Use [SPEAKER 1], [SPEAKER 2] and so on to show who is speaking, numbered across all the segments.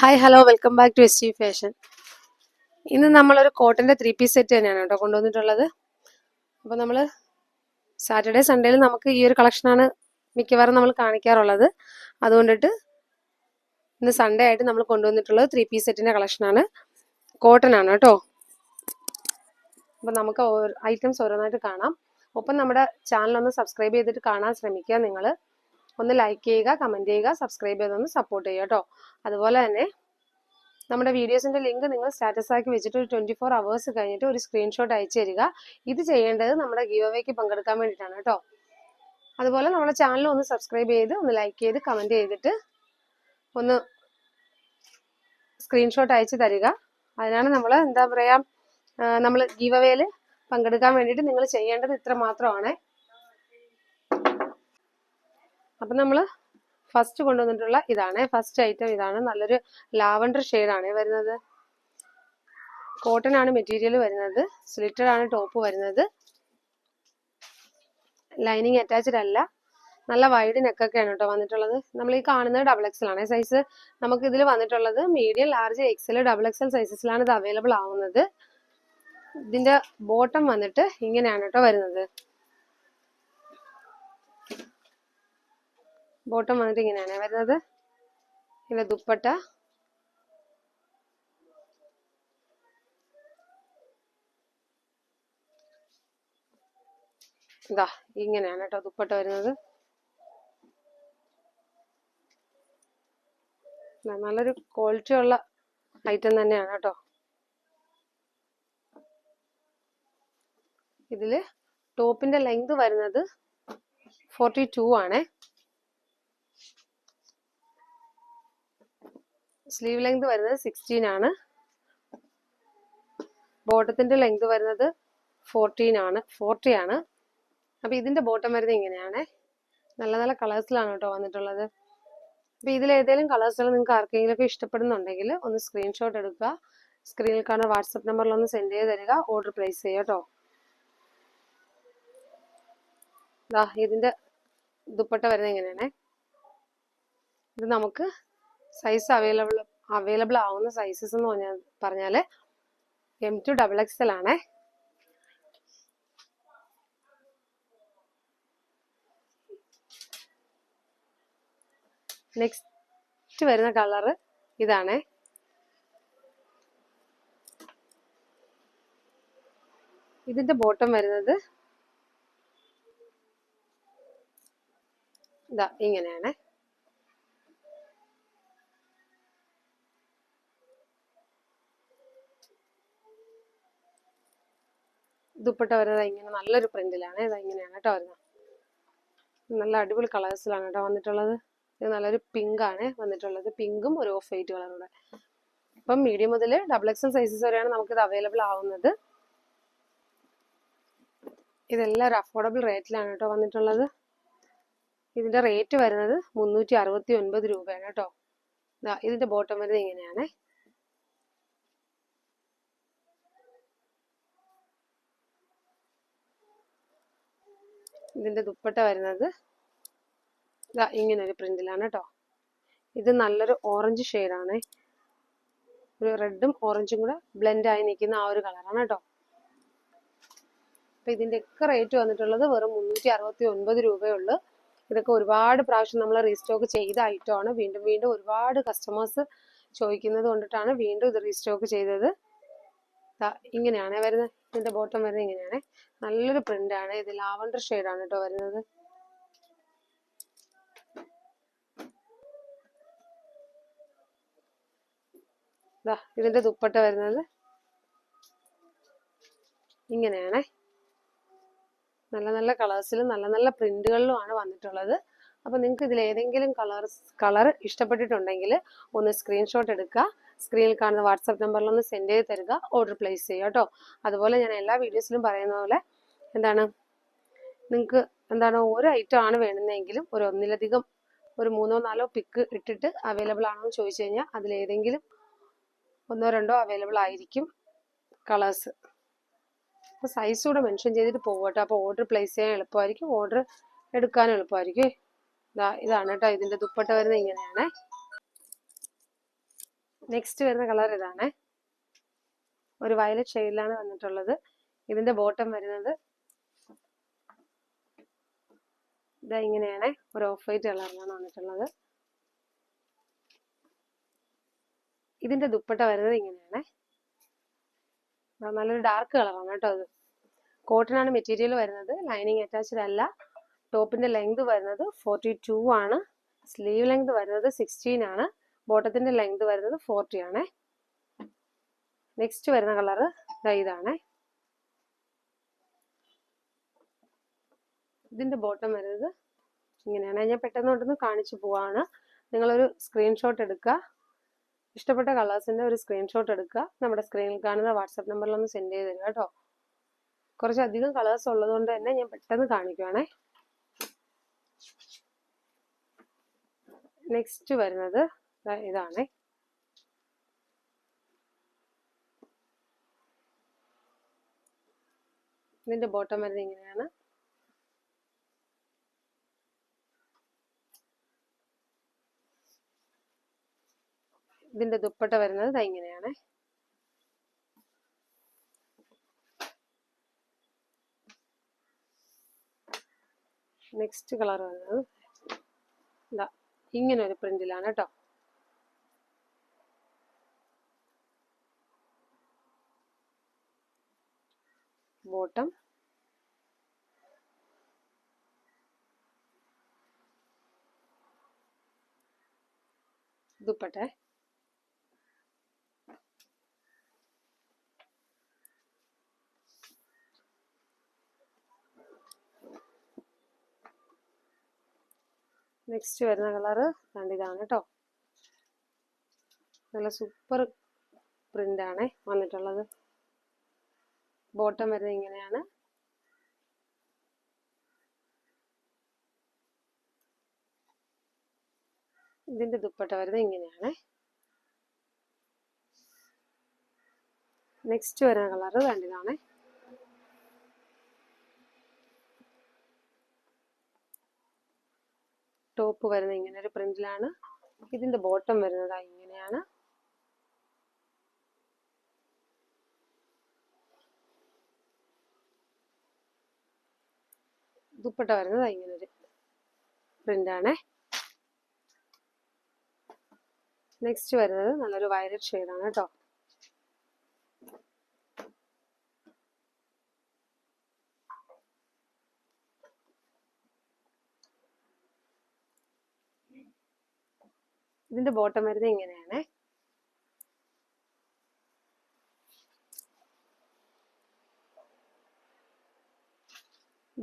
[SPEAKER 1] Hi hello welcome back to S T fashion ഇന്ന് നമ്മളൊരു കോട്ടന്റെ three piece set തന്നെയാണ് കേട്ടോ കൊണ്ടുവന്നിട്ടുള്ളത്. അപ്പോൾ നമ്മൾ സാറ്റർഡേ സൺഡേയിൽ നമുക്ക് ഈ ഒരു കളക്ഷനാണ് മിക്കവാറും നമ്മൾ കാണിക്കാറുള്ളത്. അതുകൊണ്ടിട്ട് ഇന്ന് സൺഡേ ആയിട്ട് നമ്മൾ കൊണ്ടുവന്നിട്ടുള്ളത് ത്രീ പീസ് സെറ്റിന്റെ കളക്ഷനാണ് കോട്ടൺ ആണ്. കേട്ടോ. അപ്പോൾ നമുക്ക് ഐറ്റംസ് ഓരോന്നായിട്ട് കാണാം. ഒപ്പം നമ്മുടെ ചാനൽ ഒന്ന് സബ്സ്ക്രൈബ് ചെയ്തിട്ട് കാണാൻ ശ്രമിക്കുക നിങ്ങൾ ഒന്ന് ലൈക്ക് ചെയ്യുക കമന്റ് ചെയ്യുക സബ്സ്ക്രൈബ് ചെയ്തൊന്ന് സപ്പോർട്ട് ചെയ്യുക കേട്ടോ അതുപോലെ തന്നെ നമ്മുടെ വീഡിയോസിന്റെ ലിങ്ക് നിങ്ങൾ സ്റ്റാറ്റസ് ആക്കി വെച്ചിട്ട് ഒരു ട്വന്റി ഫോർ അവേഴ്സ് കഴിഞ്ഞിട്ട് ഒരു സ്ക്രീൻഷോട്ട് അയച്ചു തരിക. ഇത് ചെയ്യേണ്ടത് നമ്മുടെ ഗീവ് അവേക്ക് പങ്കെടുക്കാൻ വേണ്ടിയിട്ടാണ് കേട്ടോ അതുപോലെ നമ്മുടെ ചാനൽ ഒന്ന് സബ്സ്ക്രൈബ് ചെയ്ത് ഒന്ന് ലൈക്ക് ചെയ്ത് കമന്റ് ചെയ്തിട്ട് ഒന്ന് സ്ക്രീൻഷോട്ട് അയച്ചു തരിക. അതിനാണ് നമ്മൾ എന്താ പറയാ നമ്മൾ ഗീവ് അവേയിൽ പങ്കെടുക്കാൻ വേണ്ടിയിട്ട് നിങ്ങൾ ചെയ്യേണ്ടത് ഇത്ര മാത്രമാണ്. അപ്പം നമ്മൾ ഫസ്റ്റ് കൊണ്ടുവന്നിട്ടുള്ള ഇതാണ്. ഫസ്റ്റ് ഐറ്റം ഇതാണ്. നല്ലൊരു ലാവണ്ടർ ആണ് വരുന്നത്. കോട്ടൺ ആണ് മെറ്റീരിയൽ വരുന്നത്. സ്ലിറ്റഡ് ആണ് ടോപ്പ് വരുന്നത്. ലൈനിങ് അറ്റാച്ച്ഡ് അല്ല. നല്ല വൈഡ് നെക്കൊക്കെയാണ് കേട്ടോ വന്നിട്ടുള്ളത്. നമ്മൾ ഈ കാണുന്നത് ഡബിൾ എക്സൽ ആണ് സൈസ് നമുക്ക് ഇതിൽ വന്നിട്ടുള്ളത് medium large XL double XL സൈസസിലാണ് ഇത് അവൈലബിൾ ആവുന്നത്. ഇതിന്റെ ബോട്ടം വന്നിട്ട് ഇങ്ങനെയാണ് കേട്ടോ വരുന്നത്. ബോട്ടം വന്നിട്ട് ഇങ്ങനെയാണ്. വരുന്നത് പിന്നെ ദുപ്പട്ട. ഇതാ ഇങ്ങനെയാണ് കേട്ടോ ദുപ്പട്ട വരുന്നത്. നല്ലൊരു ക്വാളിറ്റി ഉള്ള ഐറ്റം തന്നെയാണ് കേട്ടോ. ഇതിൽ ടോപ്പിന്റെ ലെങ്ത് വരുന്നത് ഫോർട്ടി ടു ആണേ. സ്ലീവ് ലെങ്ത് വരുന്നത് സിക്സ്റ്റീൻ ആണ്. ബോട്ടത്തിന്റെ ലെങ്ത് വരുന്നത് ഫോർട്ടീൻ ആണ്. ഫോർട്ടി ആണ്. അപ്പൊ ഇതിന്റെ ബോട്ടം വരുന്നത് ഇങ്ങനെയാണ്. നല്ല നല്ല കളേഴ്സിലാണ് കേട്ടോ വന്നിട്ടുള്ളത്. അപ്പൊ ഇതിൽ ഏതെങ്കിലും കളേഴ്സുകൾ നിങ്ങൾക്ക് ആർക്കെങ്കിലും ഒക്കെ ഇഷ്ടപ്പെടുന്നുണ്ടെങ്കിൽ ഒന്ന് സ്ക്രീൻഷോട്ട് എടുക്കുക. സ്ക്രീനിൽ കാണുന്ന വാട്സപ്പ് നമ്പറിൽ ഒന്ന് സെൻഡ് ചെയ്ത് തരിക. ഓർഡർ പ്ലേസ് ചെയ്യുക കേട്ടോ. ഇതിന്റെ ദുപ്പട്ട വരുന്നത് എങ്ങനെയാണേ ഇത് നമുക്ക് സൈസ് അവൈലബിൾ അവൈലബിൾ ആവുന്ന സൈസസ് എന്ന് പറഞ്ഞാൽ പറഞ്ഞാൽ M to double X L ആണേ. നെക്സ്റ്റ് വരുന്ന കളറ് ഇതാണേ. ഇതിന്റെ ബോട്ടം വരുന്നത് ഇതാ ഇങ്ങനെയാണേ. ദുപ്പട്ട വരുന്നത് ഇങ്ങനെ നല്ലൊരു പ്രിന്റിലാണ്. ഇത് ഇങ്ങനെയാണ് കേട്ടോ വരുന്നത്. നല്ല അടിപൊളി കളേഴ്സിലാണ് കേട്ടോ വന്നിട്ടുള്ളത്. ഇത് നല്ലൊരു പിങ്ക് ആണ് വന്നിട്ടുള്ളത്. പിങ്കും ഒരു ഓഫ് വൈറ്റ് കളറൂടെ അപ്പം മീഡിയം മുതൽ ഡബിൾ എക്സൽ സൈസസ് വരെയാണ് നമുക്കിത് അവൈലബിൾ ആവുന്നത്. ഇതെല്ലാം ഒരു അഫോർഡബിൾ റേറ്റിലാണ് കേട്ടോ വന്നിട്ടുള്ളത്. ഇതിന്റെ റേറ്റ് വരുന്നത് മുന്നൂറ്റി അറുപത്തി ഒൻപത് രൂപയാണ് കേട്ടോ. ഇതിന്റെ ബോട്ടം വരുന്നത് ഇങ്ങനെയാണേ. ഇതിന്റെ ദുപ്പട്ട വരുന്നത് ഇതാ ഇങ്ങനെ ഒരു പ്രിന്റിലാണ് കേട്ടോ ഇത് നല്ലൊരു ഓറഞ്ച് ഷെയ്ഡാണ്. ഒരു റെഡും ഓറഞ്ചും കൂടെ ബ്ലെൻഡ് ആയി നിൽക്കുന്ന ആ ഒരു കളറാണ് കേട്ടോ അപ്പൊ ഇതിന്റെ ഒക്കെ റേറ്റ് വന്നിട്ടുള്ളത് വെറും മുന്നൂറ്റി അറുപത്തി ഒൻപത് രൂപയുള്ളൂ. ഇതൊക്കെ ഒരുപാട് പ്രാവശ്യം നമ്മൾ റീസ്റ്റോക്ക് ചെയ്ത ഐറ്റമാണ് വീണ്ടും വീണ്ടും ഒരുപാട് കസ്റ്റമേഴ്സ് ചോദിക്കുന്നത് കൊണ്ടിട്ടാണ് വീണ്ടും ഇത് റീസ്റ്റോക്ക് ചെയ്തത്. ഇങ്ങനെയാണ്. വരുന്നത് ഇതിന്റെ ബോട്ടം വരുന്നത് ഇങ്ങനെയാണ്. നല്ലൊരു പ്രിന്റ് ആണ്. ഇത് ലാവണ്ടർ ആണ് കേട്ടോ വരുന്നത്. ഇതിന്റെ ദുപ്പട്ട വരുന്നത്. ഇങ്ങനെയാണേ. നല്ല നല്ല കളേഴ്സിലും നല്ല നല്ല പ്രിന്റുകളിലുമാണ് വന്നിട്ടുള്ളത്. അപ്പൊ നിങ്ങൾക്ക് ഇതിൽ ഏതെങ്കിലും കളർ കളർ ഇഷ്ടപ്പെട്ടിട്ടുണ്ടെങ്കിൽ ഒന്ന് സ്ക്രീൻഷോട്ട് എടുക്കുക. സ്ക്രീനിൽ കാണുന്ന വാട്സപ്പ് നമ്പറിൽ ഒന്ന് സെൻഡ് ചെയ്ത് തരിക ഓർഡർ പ്ലേസ് ചെയ്യുക കേട്ടോ അതുപോലെ ഞാൻ എല്ലാ വീഡിയോസിലും പറയുന്ന പോലെ എന്താണ് നിങ്ങൾക്ക് എന്താണ് ഒരു ഐറ്റം ആണ് വേണമെന്നെങ്കിലും ഒരു ഒന്നിലധികം ഒരു മൂന്നോ നാലോ പിക്ക് ഇട്ടിട്ട് അവൈലബിൾ ആണോ എന്ന് ചോദിച്ചു കഴിഞ്ഞാൽ അതിലേതെങ്കിലും ഒന്നോ രണ്ടോ അവൈലബിൾ ആയിരിക്കും കളേഴ്സ് അപ്പോൾ സൈസ് കൂടെ മെൻഷൻ ചെയ്തിട്ട് പോകട്ടെ അപ്പോൾ ഓർഡർ പ്ലേസ് ചെയ്യാൻ എളുപ്പമായിരിക്കും ഓർഡർ എടുക്കാനും എളുപ്പമായിരിക്കും. ഇതാണ് കേട്ടോ ഇതിന്റെ ദുപ്പട്ട വരുന്നത് ഇങ്ങനെയാണേ. നെക്സ്റ്റ് വരുന്ന കളർ ഇതാണ്. ഒരു വയലറ്റ് ഷെയ്ഡിലാണ് വന്നിട്ടുള്ളത്. ഇതിന്റെ ബോട്ടം വരുന്നത് ഇതാ ഇങ്ങനെയാണ്. ഒരു ഓഫ് വൈറ്റ് കളറിലാണ് വന്നിട്ടുള്ളത്. ഇതിന്റെ ദുപ്പട്ട വരുന്നത് ഇങ്ങനെയാണ്. നല്ലൊരു ഡാർക്ക് കളറാണ് കേട്ടോ അത് കോട്ടനാണ് മെറ്റീരിയൽ വരുന്നത്. ലൈനിങ് അറ്റാച്ച്ഡ് അല്ല. ടോപ്പിന്റെ ലെങ്ത് വരുന്നത് ഫോർട്ടി ടു ആണ്. സ്ലീവ് ലെങ്ത് വരുന്നത് സിക്സ്റ്റീൻ ആണ്. ബോട്ടത്തിന്റെ ലെങ്ത് വരുന്നത് ഫോർട്ടി ആണേ. നെക്സ്റ്റ് വരുന്ന കളറ് ഇതാണ്. ഇതിന്റെ ബോട്ടം വരുന്നത് ഇങ്ങനെയാണ്. ഞാൻ പെട്ടെന്ന് കൊണ്ടൊന്ന് കാണിച്ചു പോവാണ്. നിങ്ങളൊരു സ്ക്രീൻഷോട്ട് എടുക്കുക. ഇഷ്ടപ്പെട്ട കളേഴ്സിന്റെ ഒരു സ്ക്രീൻഷോട്ട് എടുക്കുക. നമ്മുടെ സ്ക്രീനിൽ കാണുന്ന വാട്സപ്പ് നമ്പറിലൊന്ന് സെൻഡ് ചെയ്ത് തരിക കേട്ടോ. കുറച്ചധികം കളേഴ്സ് ഉള്ളതുകൊണ്ട് തന്നെ ഞാൻ പെട്ടെന്ന് കാണിക്കുവാണേ. നെക്സ്റ്റ് വരുന്നത് ഇതാണേ ഇതിന്റെ ബോട്ടം വരുന്നത് ഇങ്ങനെയാണ്. ഇതിന്റെ ദുപ്പട്ട വരുന്നത് ദാ ഇങ്ങനെയാണ്. നെക്സ്റ്റ് കളർ വരുന്നത് ഇതാ ഇങ്ങനെ ഒരു പ്രിന്റിലാണ് കേട്ടോ ബോട്ടം. dupatta നെക്സ്റ്റ് വരുന്ന കളറ് ഇതാണ് കേട്ടോ. നല്ല സൂപ്പർ പ്രിന്റ് ആണ് വന്നിട്ടുള്ളത്. ബോട്ടം വരുന്നത് ഇങ്ങനെയാണ്. ഇതിന്റെ ദുപ്പട്ട വരുന്നത് ഇങ്ങനെയാണ്. നെക്സ്റ്റ് വരുന്ന കളറ് വേണ്ടതാണ് ടോപ്പ് വരുന്നത് ഇങ്ങനെ ഒരു പ്രിന്റിലാണ് ഇതിന്റെ ബോട്ടം വരുന്നത് ഇങ്ങനെയാണ്. ദുപ്പട്ട വരുന്നത് ഇങ്ങനെ ഒരു പ്രിന്റ് ആണ് നെക്സ്റ്റ് വരുന്നത് നല്ലൊരു വയലറ്റ് ഷെയ്ഡാണ് കേട്ടോ ഇതിന്റെ ബോട്ടം വരുന്നത് ഇങ്ങനെയാണ്.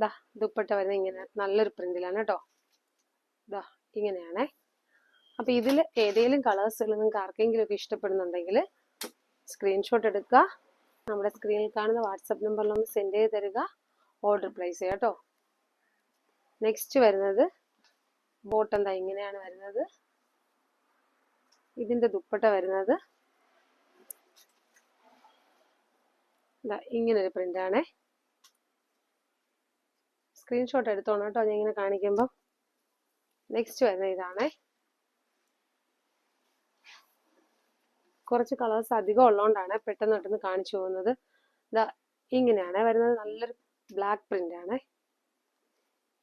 [SPEAKER 1] ദാ ദുപ്പട്ട വരുന്നത് ഇങ്ങനെ. നല്ലൊരു പ്രിന്റിലാണ് കേട്ടോ ദാ ഇങ്ങനെയാണേ. അപ്പൊ ഇതിൽ ഏതെങ്കിലും കളേഴ്സുകൾ നിങ്ങൾക്ക് ആർക്കെങ്കിലും ഒക്കെ ഇഷ്ടപ്പെടുന്നുണ്ടെങ്കിൽ സ്ക്രീൻഷോട്ട് എടുക്കുക നമ്മുടെ സ്ക്രീനിൽ കാണുന്ന വാട്സപ്പ് നമ്പറിൽ ഒന്ന് സെൻഡ് ചെയ്ത് തരിക. ഓർഡർ പ്ലേസ് ചെയ്യുക കേട്ടോ നെക്സ്റ്റ് വരുന്നത് ബോട്ടം ദാ ഇങ്ങനെയാണ് വരുന്നത്. ഇതിന്റെ ദുപ്പട്ട വരുന്നത്. ഇങ്ങനെ ഒരു പ്രിന്റ് ആണേ. സ്ക്രീൻഷോട്ട് എടുത്തോണം കേട്ടോ ഞാൻ ഇങ്ങനെ കാണിക്കുമ്പോൾ നെക്സ്റ്റ് വരുന്ന ഇതാണേ. കുറച്ച് കളേഴ്സ് അധികം ഉള്ളതുകൊണ്ടാണ് പെട്ടെന്ന് പെട്ടെന്ന് കാണിച്ചു പോകുന്നത്. ഇതാ ഇങ്ങനെയാണ്. വരുന്നത് നല്ലൊരു ബ്ലാക്ക് പ്രിന്റ് ആണ്.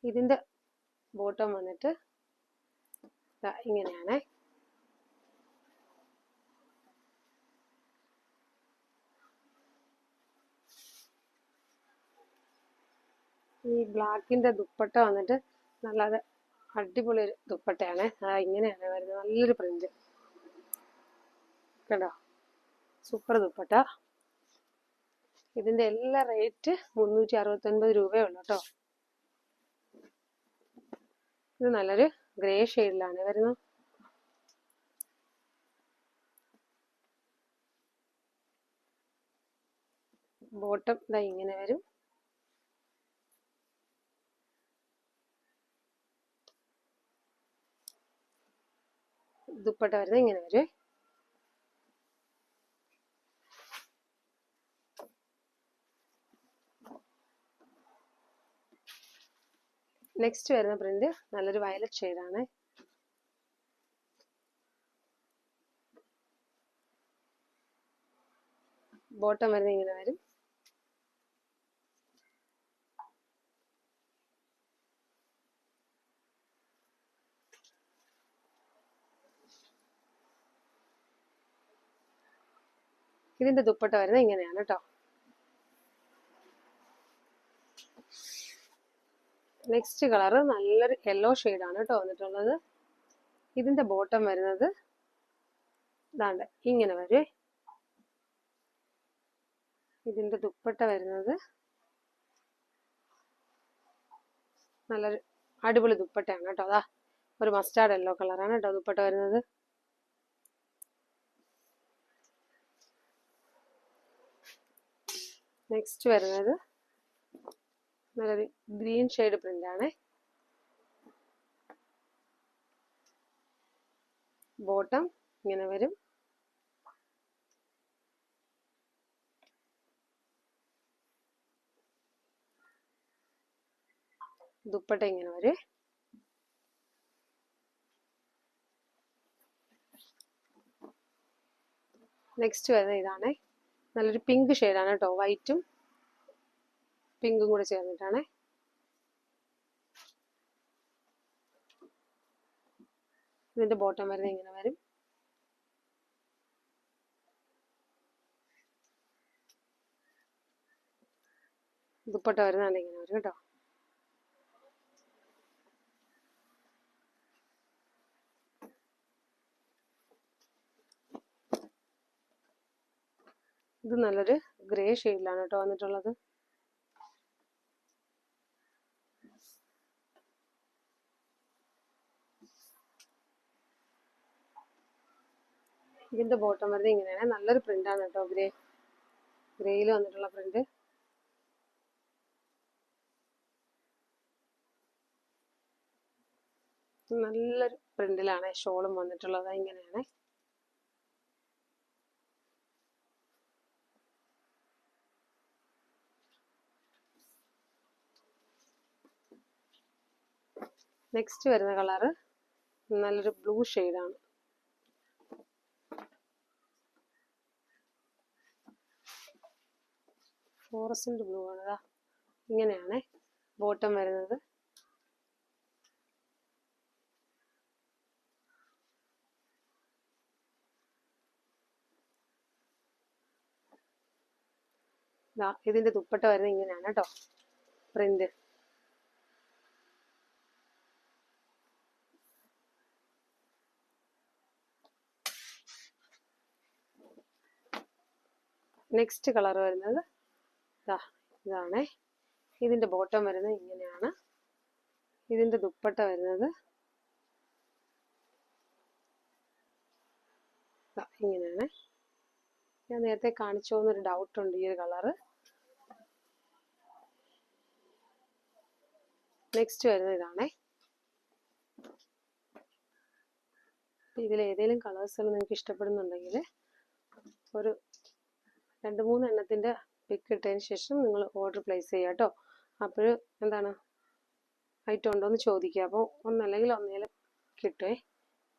[SPEAKER 1] ഇതിന്റെ ബോട്ടം വന്നിട്ട് ഇങ്ങനെയാണ്. ഈ ബ്ലാക്കിന്റെ ദുപ്പട്ട വന്നിട്ട് നല്ല അടിപൊളി ഒരു ദുപ്പട്ടയാണ്. ആ ഇങ്ങനെയാണ് വരുന്നത്. നല്ലൊരു പ്രിന്റ് കണ്ടോ? സൂപ്പർ ദുപ്പട്ട. ഇതിന്റെ എല്ലാ റേറ്റ് മുന്നൂറ്റി അറുപത്തി ഒൻപത് രൂപയേ ഉള്ളൂ കേട്ടോ. ഇത് നല്ലൊരു ഗ്രേ ഷെയ്ഡിലാണ് വരുന്നത്. ബോട്ടം ഇതാ ഇങ്ങനെ വരും. ദുപ്പട്ട വരുന്നത് ഇങ്ങനെ വരും. നെക്സ്റ്റ് വരുന്ന പ്രിന്റ് നല്ലൊരു വയലറ്റ് ഷെയ്ഡാണ് ബോട്ടം വരുന്നത് ഇങ്ങനെ വരും. ഇതിന്റെ ദുപ്പട്ട വരുന്നത് ഇങ്ങനെയാണ് കേട്ടോ നെക്സ്റ്റ് കളറ് നല്ലൊരു യെല്ലോ ആണ് കേട്ടോ വന്നിട്ടുള്ളത്. ഇതിന്റെ ബോട്ടം വരുന്നത് ഇതാണ്ട് ഇങ്ങനെ വരുവേ ഇതിന്റെ ദുപ്പട്ട വരുന്നത് നല്ലൊരു അടിപൊളി ദുപ്പട്ടയാണ് കേട്ടോ അതാ ഒരു മസ്റ്റാർഡ് യെല്ലോ കളറാണ് കേട്ടോ ദുപ്പട്ട വരുന്നത്. നെക്സ്റ്റ് വരുന്നത് നല്ലൊരു ഗ്രീൻ ഷെയ്ഡ് പ്രിന്റ് ആണ്. ബോട്ടം ഇങ്ങനെ വരും. ദുപ്പട്ട ഇങ്ങനെ വരും. നെക്സ്റ്റ് വരുന്നത് ഇതാണ്. നല്ലൊരു പിങ്ക് ഷെയ്ഡാണ് കേട്ടോ വൈറ്റും പിങ്കും കൂടെ ചേർന്നിട്ടാണേ. ഇതിന്റെ ബോട്ടം വരുന്നത് ഇങ്ങനെ വരും. ദുപ്പട്ട വരുന്നതാണ് ഇങ്ങനെ വരും കേട്ടോ. ഇത് നല്ലൊരു ഗ്രേ ഷെയ്ഡിലാണ് കേട്ടോ വന്നിട്ടുള്ളത്. ഇതിന്റെ ബോട്ടം വരുന്നത് ഇങ്ങനെയാണ്. നല്ലൊരു പ്രിന്റ് ആണ് കേട്ടോ ഗ്രേ. ഗ്രേയിൽ വന്നിട്ടുള്ള പ്രിന്റ് നല്ലൊരു പ്രിന്റിലാണ് ഷോളും വന്നിട്ടുള്ളത്. ഇങ്ങനെയാണ്. നെക്സ്റ്റ് വരുന്ന കളറ് നല്ലൊരു ബ്ലൂ ആണ്. ഫോറസ്റ്റിന്റെ ബ്ലൂ ആണ് ഇതാ ഇങ്ങനെയാണ് ബോട്ടം വരുന്നത്. ഇതിന്റെ ദുപ്പട്ട വരുന്നത് ഇങ്ങനെയാണ് കേട്ടോ പ്രിന്റ് നെക്സ്റ്റ് കളർ വരുന്നത് ഇതാ ഇതാണേ. ഇതിന്റെ ബോട്ടം വരുന്നത് ഇങ്ങനെയാണ്. ഇതിന്റെ ദുപ്പട്ട വരുന്നത് ഇങ്ങനെയാണ്. ഞാൻ നേരത്തെ കാണിച്ചു പോകുന്നൊരു ഡൗട്ട് ഉണ്ട് ഈ ഒരു കളറ് നെക്സ്റ്റ് വരുന്നത് ഇതാണേ. ഇതിൽ ഏതെങ്കിലും കളേഴ്സുകൾ നിങ്ങൾക്ക് ഇഷ്ടപ്പെടുന്നുണ്ടെങ്കിൽ ഒരു രണ്ട് മൂന്ന് എണ്ണത്തിന്റെ പിക്ക് ഇട്ടതിന് ശേഷം നിങ്ങൾ ഓർഡർ പ്ലേസ് ചെയ്യുക കേട്ടോ അപ്പോൾ എന്താണ്? ഐറ്റം ഉണ്ടോ എന്ന് ചോദിക്കുക. അപ്പോൾ ഒന്നല്ലെങ്കിൽ ഒന്നേലും കിട്ടുമേ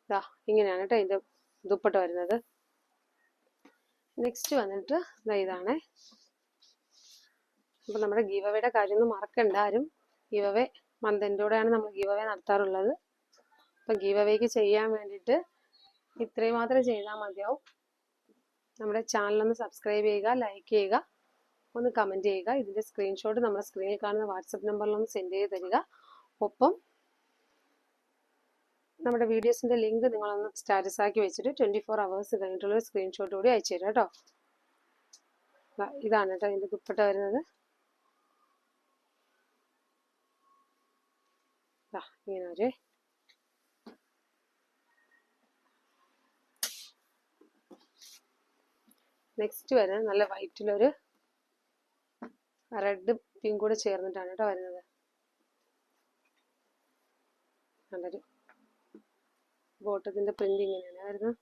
[SPEAKER 1] ഇതാ ഇങ്ങനെയാണ് കേട്ടോ ഇതിന്റെ ദുപ്പട്ട വരുന്നത്. നെക്സ്റ്റ് വന്നിട്ട് ഇതാണ്. അപ്പോൾ നമ്മുടെ ഗീവവയുടെ കാര്യമൊന്നും മറക്കണ്ട ആരും. ഗീവവേ മന്തിന്റെ കൂടെയാണ് നമ്മൾ ഗീവവേ നടത്താറുള്ളത്. അപ്പം ഗീവവേക്ക് ചെയ്യാൻ വേണ്ടിയിട്ട് ഇത്രയും മാത്രം ചെയ്താൽ മതിയാവും. നമ്മുടെ ചാനൽ ഒന്ന് സബ്സ്ക്രൈബ് ചെയ്യുക ലൈക്ക് ചെയ്യുക ഒന്ന് കമന്റ് ചെയ്യുക. ഇതിന്റെ സ്ക്രീൻഷോട്ട് നമ്മുടെ സ്ക്രീനിൽ കാണുന്ന വാട്സപ്പ് നമ്പറിലൊന്ന് സെൻഡ് ചെയ്ത് തരിക. ഒപ്പം നമ്മുടെ വീഡിയോസിന്റെ ലിങ്ക് നിങ്ങളൊന്ന് സ്റ്റാറ്റസ് ആക്കി വെച്ചിട്ട് ട്വന്റി ഫോർ അവേഴ്സ് കഴിഞ്ഞിട്ടുള്ള സ്ക്രീൻഷോട്ട് കൂടി അയച്ചു തരാം കേട്ടോ. ഇതാണ് കേട്ടോ ഇതിന്റെ ദുപ്പട്ട വരുന്നത്. ഇങ്ങനെ വരെ നെക്സ്റ്റ് വരുന്നത് നല്ല വൈറ്റിലൊരു റെഡ് പിങ്ക് കൂടെ ചേർന്നിട്ടാണ് കേട്ടോ വരുന്നത്. നല്ലൊരു ബോട്ടത്തിന്റെ പ്രിന്റ് ഇങ്ങനെയാണ് വരുന്നത്.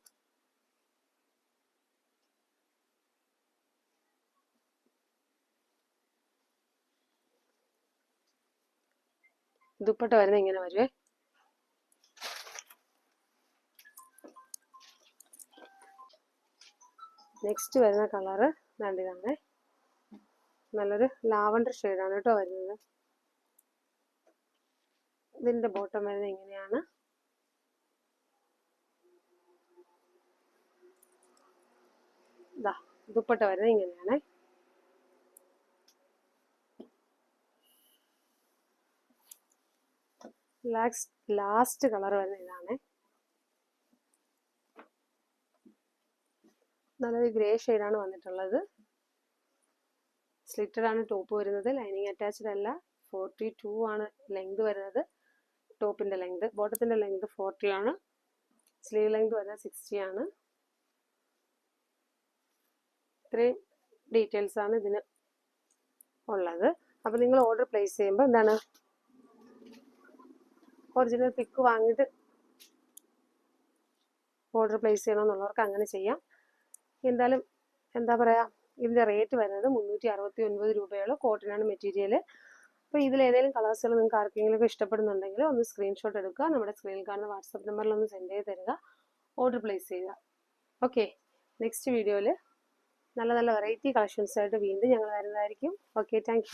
[SPEAKER 1] ദുപ്പട്ട വരുന്നത് ഇങ്ങനെ വരുവേ. നെക്സ്റ്റ് വരുന്ന കളറ് ഇതാണ്ട് ഇതാണ്. നല്ലൊരു ലാവണ്ടർ ഷെയ്ഡാണ് കേട്ടോ വരുന്നത്. ഇതിന്റെ ബോട്ടം വരുന്നത് ഇങ്ങനെയാണ്. ഇതാ ദുപ്പട്ട വരുന്നത് ഇങ്ങനെയാണ്. ലാസ്റ്റ് കളർ വരുന്ന ഇതാണ്. നല്ലൊരു ഗ്രേ ഷെയ്ഡാണ് വന്നിട്ടുള്ളത്. സ്ലിറ്റഡ് ആണ് ടോപ്പ് വരുന്നത്. ലൈനിങ് അറ്റാച്ച്ഡ് അല്ല. ഫോർട്ടി ടു ആണ് ലെങ്ത് വരുന്നത്. ടോപ്പിന്റെ ലെങ്ത് ബോട്ടത്തിന്റെ ലെങ്ത് ഫോർട്ടി ആണ്. സ്ലീവ് ലെങ്ത് വരുന്നത് സിക്സ്റ്റി ആണ്. ഇത്രയും ഡീറ്റെയിൽസ് ആണ് ഇതിന് ഉള്ളത്. അപ്പോൾ നിങ്ങൾ ഓർഡർ പ്ലേസ് ചെയ്യുമ്പോൾ എന്താണ്? ഒറിജിനൽ പിക്ക് വാങ്ങിയിട്ട് ഓർഡർ പ്ലേസ് ചെയ്യണമെന്നുള്ളവർക്ക് അങ്ങനെ ചെയ്യാം. എന്തായാലും എന്താ പറയുക ഇതിന്റെ റേറ്റ് വരുന്നത് മുന്നൂറ്റി അറുപത്തി ഒൻപത് രൂപയുള്ള കോട്ടനാണ് മെറ്റീരിയൽ അപ്പോൾ ഇതിൽ ഏതെങ്കിലും കളേഴ്സുകൾ നിങ്ങൾക്ക് ആർക്കെങ്കിലും ഇഷ്ടപ്പെടുന്നുണ്ടെങ്കിൽ ഒന്ന് സ്ക്രീൻഷോട്ട് എടുക്കുക. നമ്മുടെ സ്ക്രീനിൽ കാണുന്ന വാട്സപ്പ് നമ്പറിൽ ഒന്ന് സെൻഡ് ചെയ്ത് തരിക. ഓർഡർ പ്ലേസ് ചെയ്യുക. ഓക്കെ നെക്സ്റ്റ് വീഡിയോയിൽ നല്ല നല്ല വെറൈറ്റി കളക്ഷൻസ് ആയിട്ട് വീണ്ടും ഞങ്ങൾ വരുന്നതായിരിക്കും. Okay thank